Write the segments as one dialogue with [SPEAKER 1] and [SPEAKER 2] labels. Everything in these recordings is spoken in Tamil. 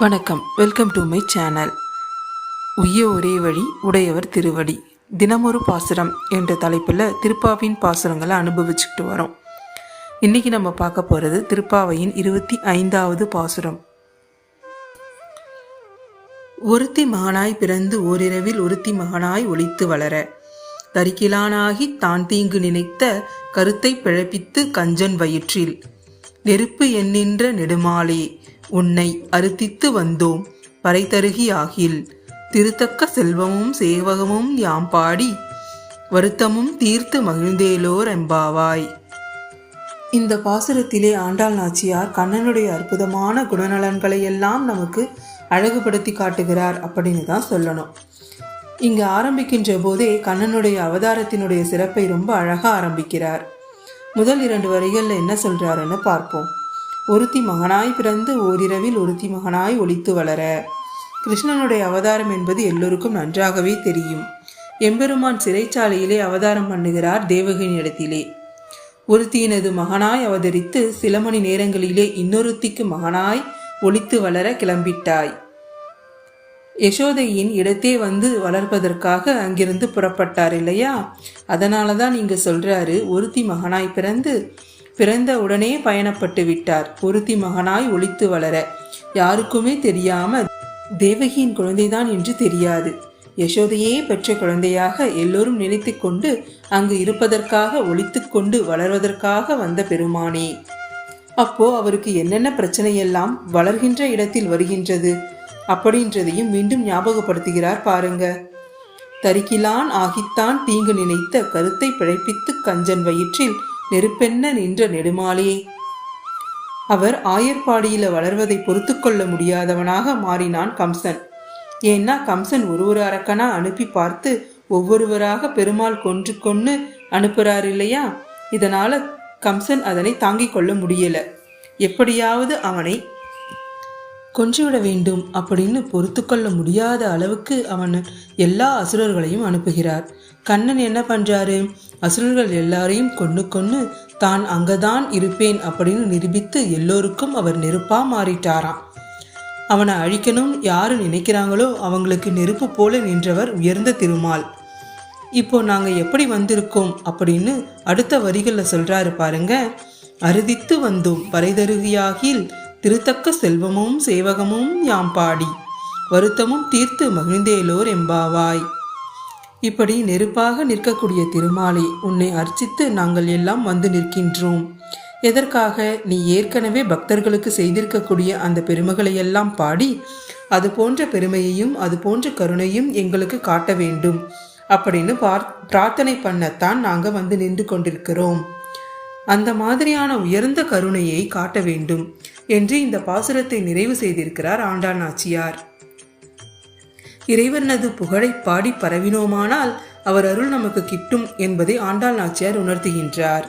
[SPEAKER 1] வணக்கம். வெல்கம் டு மை சேனல் உய்ய ஒரே வழி உடையவர் திருவடி. தினமொரு பாசுரம் என்ற தலைப்பில் திருப்பாவின் பாசுரங்களை அனுபவிச்சுக்கிட்டு வரோம். இன்னைக்கு நம்ம பார்க்க போகிறது திருப்பாவையின் இருபத்தி ஐந்தாவது பாசுரம். ஒருத்தி மகனாய் பிறந்து ஓரிரவில் ஒருத்தி மகனாய் ஒழித்து வளர தரிக்கிலானாகி தான் தீங்கு நினைத்த கருத்தை பிழப்பித்து கஞ்சன் வயிற்றில் நெருப்பு எண்ணின்ற நெடுமாலே உன்னை அறுத்தித்து வந்தோம். பறைதருகியாகில். திருத்தக்க செல்வமும் சேவகமும் யாம் பாடி. வருத்தமும் தீர்த்து மகிழ்ந்தேலோர் எம்பாவாய் இந்த பாசுரத்திலே ஆண்டாள் நாச்சியார் கண்ணனுடைய அற்புதமான குணநலன்களை எல்லாம் நமக்கு அழகுபடுத்தி காட்டுகிறார் அப்படின்னு தான் சொல்லணும். இங்கு ஆரம்பிக்கின்ற போதே கண்ணனுடைய அவதாரத்தினுடைய சிறப்பை ரொம்ப அழகா ஆரம்பிக்கிறார். முதல் இரண்டு வரிகளில் என்ன சொல்றாருன்னு பார்ப்போம். ஒருத்தி மகனாய் பிறந்து ஓரிரவில் ஒருத்தி மகனாய் ஒழித்து வளர. கிருஷ்ணனுடைய அவதாரம் என்பது எல்லோருக்கும் நன்றாகவே தெரியும். எம்பெருமான் சிறைச்சாலையிலே அவதாரம் பண்ணுகிறார் தேவகினிடத்திலே ஒருத்தியினது மகனாய் அவதரித்து சில மணி நேரங்களிலே இன்னொருத்திக்கு மகனாய் ஒழித்து வளர கிளம்பிட்டாய். யசோதையின் இடத்தே வந்து வளர்ப்பதற்காக அங்கிருந்து புறப்பட்டார் இல்லையா? அதனால தான் இங்க சொல்றாரு ஒருத்தி மகனாய் பிறந்து பிறந்த உடனே பயணப்பட்டு விட்டார். ஒருத்தி மகனாய் ஒழித்து வளர. யாருக்குமே தெரியாம தேவகியின் குழந்தைதான் என்று தெரியாது. யசோதையே பெற்ற குழந்தையாக எல்லோரும் நினைத்து கொண்டு அங்கு இருப்பதற்காக ஒழித்து கொண்டு வளர்வதற்காக வந்த பெருமானே. அப்போ அவருக்கு என்னென்ன பிரச்சனையெல்லாம் வளர்கின்ற இடத்தில் வருகின்றது? அப்படின்றதையும் மீண்டும் ஞாபகப்படுத்துகிறார் பாருங்க. தரிக்கிலான் ஆகித்தான் தீங்கு நினைத்த கருத்தை பிழைப்பித்து கஞ்சன் வயிற்றில் நெருப்பென்ன நின்ற நெடுமாலே அவர் ஆயர்பாடியில் வளர்வதை பொறுத்து கொள்ள முடியாதவனாக மாறினான் கம்சன். ஏன்னா கம்சன் ஒரு ஒரு அரக்கனா அனுப்பி பார்த்து ஒவ்வொருவராக பெருமாள் கொன்று கொன்று அனுப்புறார் இல்லையா? இதனால கம்சன் அதனை தாங்கிக் கொள்ள முடியல. எப்படியாவது அவனை கொன்றுவிட வேண்டும் அப்படின்னு பொறுத்து கொள்ள முடியாத அளவுக்கு அவன் எல்லா அசுரர்களையும் அனுப்புகிறார். கண்ணன் என்ன பண்றாரு? அசுரர்கள் எல்லாரையும் கொண்டு கொண்டு தான் அங்கதான் இருப்பேன் அப்படின்னு நிரூபித்து எல்லோருக்கும் அவர் நெருப்பா மாறிட்டாராம். அவனை அழிக்கணும் யாரு நினைக்கிறாங்களோ அவங்களுக்கு நெருப்பு போல நின்றவர் உயர்ந்த திருமால். இப்போ நாங்க எப்படி வந்திருக்கோம்? அப்படின்னு அடுத்த வரிகளில் சொல்றாரு பாருங்க. அறுதித்து வந்தோம் பறைதருகியாகில் திருத்தக்க செல்வமும் சேவகமும் யாம் பாடி வருத்தமும் தீர்த்து மகிழ்ந்தேலோர் எம்பாவாய். இப்படி நெருப்பாக நிற்கக்கூடிய திருமாலை உன்னை அர்ச்சித்து நாங்கள் எல்லாம் வந்து நிற்கின்றோம். எதற்காக நீ ஏற்கனவே பக்தர்களுக்கு செய்திருக்கக்கூடிய அந்த பெருமைகளையெல்லாம் பாடி அது போன்ற பெருமையையும் அது போன்ற கருணையும் எங்களுக்கு காட்ட வேண்டும். அப்படின்னு பிரார்த்தனை பண்ணத்தான் நாங்கள் வந்து நின்று கொண்டிருக்கிறோம். அந்த மாதிரியான உயர்ந்த கருணையை காட்ட வேண்டும் என்று இந்த பாசுரத்தை நிறைவு செய்திருக்கிறார் ஆண்டாள் நாச்சியார். இறைவனது புகழை பாடி பரவினோமானால் அவர் அருள் நமக்கு கிட்டும் என்பதை ஆண்டாள் நாச்சியார் உணர்த்துகின்றார்.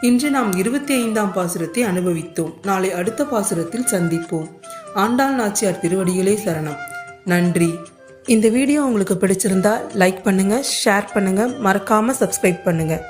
[SPEAKER 1] இன்று நாம் இருபத்தி ஐந்தாம் பாசுரத்தை அனுபவித்தோம். நாளை அடுத்த பாசுரத்தில் சந்திப்போம். ஆண்டாள் நாச்சியார் திருவடிகளே சரணம். நன்றி. இந்த வீடியோ உங்களுக்கு பிடிச்சிருந்தா லைக் பண்ணுங்கள் ஷேர் பண்ணுங்கள் மறக்காமல் சப்ஸ்கிரைப் பண்ணுங்கள்